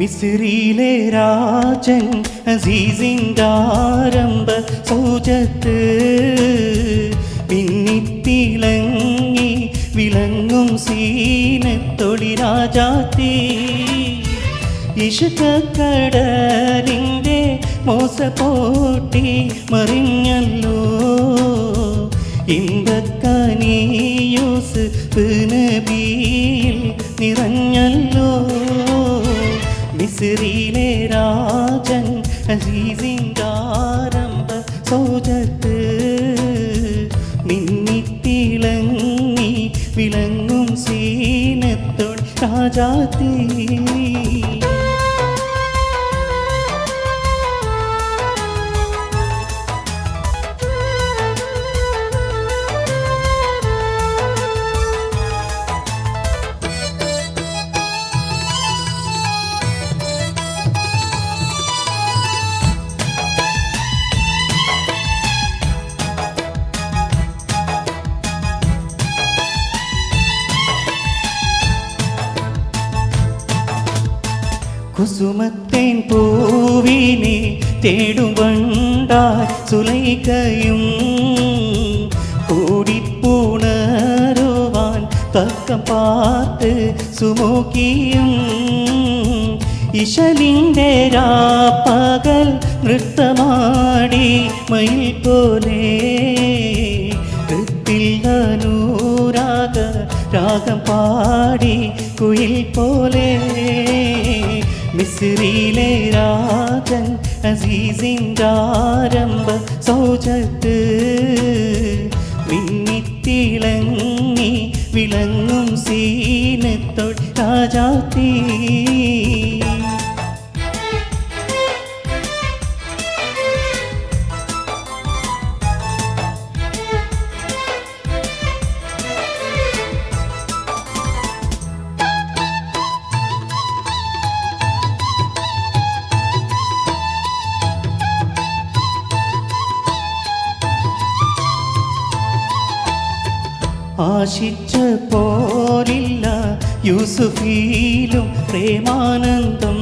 മിസിറിയിലെ രാജൻ അസീസിന്റെ ആരംഭ സൗജത്ത് പിന്നിത്തിളങ്ങി വിളങ്ങും സീനത്തൊളി രാജാത്തി ഇഷുക്കടലിന്റെ മോസപ്പോട്ടി മറിഞ്ഞല്ലോ. ഇമ്പക്കനിയൂസ് നബിയിൽ നിറഞ്ഞല്ലോ. മിസിറിയിലെ രാജൻ അസീസിന്റെ ആരംഭ സൗജത്ത് മിന്നിത്തിളങ്ങി വിളങ്ങും സീനത്തോൾ രാജാത്തീ കുസുമത്തേൻ പൂവിനെ തേടുവണ്ടായി സുലൈകയും കൂടിപ്പുണരുവാൻ തക്കം പാത്ത് സുമുഖിയും ഇശലിൻ്റെ രാപ്പകൽ നൃത്തമാടി മയിൽ പോലെ കൃത്തിൽ അനുരാഗ രാഗം പാടി കുയിൽ പോലെ മിസ്രിയിലെ രാജൻ അസീസിന്റെ ആരംഭ സൗജത്ത്. മിന്നിത്തിളങ്ങി വിളങ്ങും സീനത്തോട് രാജാത്തീ ആശിച്ച പോലില്ല യൂസുഫീലും പ്രേമാനന്ദം.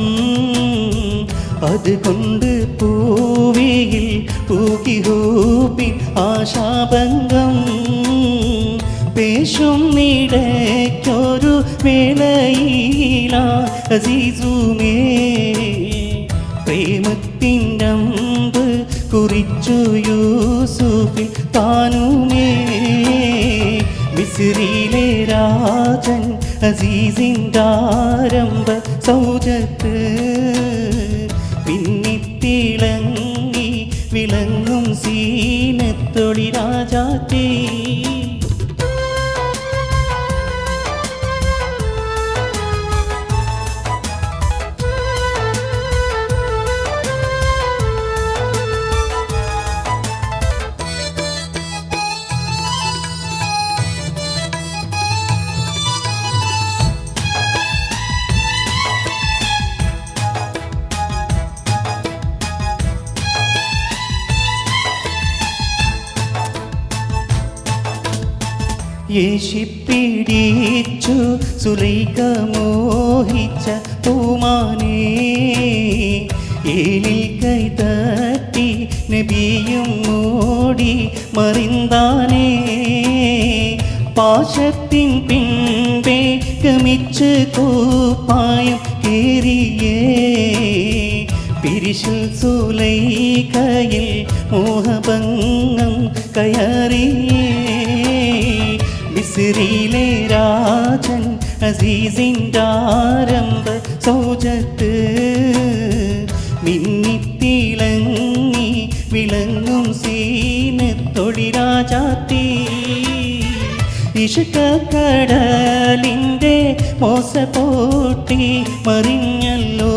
അതുകൊണ്ട് പൂവിയിൽ പൂക്കി ഹൂപ്പി ആശാഭംഗം. പേശും നീടയ്ക്കൊരു വേളയില അസീസുമേ. പ്രേമത്തിന്റെ കുറിച്ചു യൂസുഫിൽ താനുമേ. മിസ്രിയിലെ രാജൻ അസീസിന്റെ ആരംഭ സൗജത്ത്. പിന്നിത്തിളങ്ങി വിളങ്ങും സീനത്തൊളി രാജാത്തേ യേശിപ്പിടിച്ചു സുലൈക മോഹിച്ച പൂമാനേ ഏലിൽ കൈതട്ടി നബിയും മോടി മറിന്താനേ. പാശത്തിൻ പിൻപേ ഗമിച്ച് കൂപ്പായം കേറിയേ. പിരിശിൽ സുലൈകയിൽ മോഹഭംഗം കയറിയേ. മിസ്രിയിലെ രാജൻ അസീസിന്റെ ആരംഭ സൗജത്ത്. മിന്നിത്തിളങ്ങി വിളങ്ങും സീനത്തൊടി രാജാത്തീ. ഇഷുക്കടലിന്റെ മോസപ്പോട്ടി മറിഞ്ഞല്ലോ.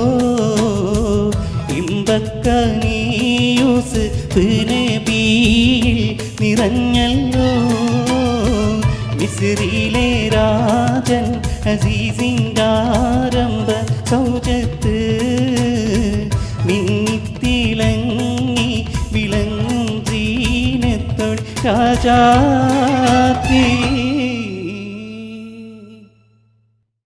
ഇമ്പക്കനീയൂസ് നിറഞ്ഞല്ലോ. മിസ്രിയിലെ രാജൻ അസീസിന്റെ ആരംഭ സൗജത്ത് മിന്നിത്തിളങ്ങി വിളങ്ങും ജീനത്തോട് രാജാത്തീ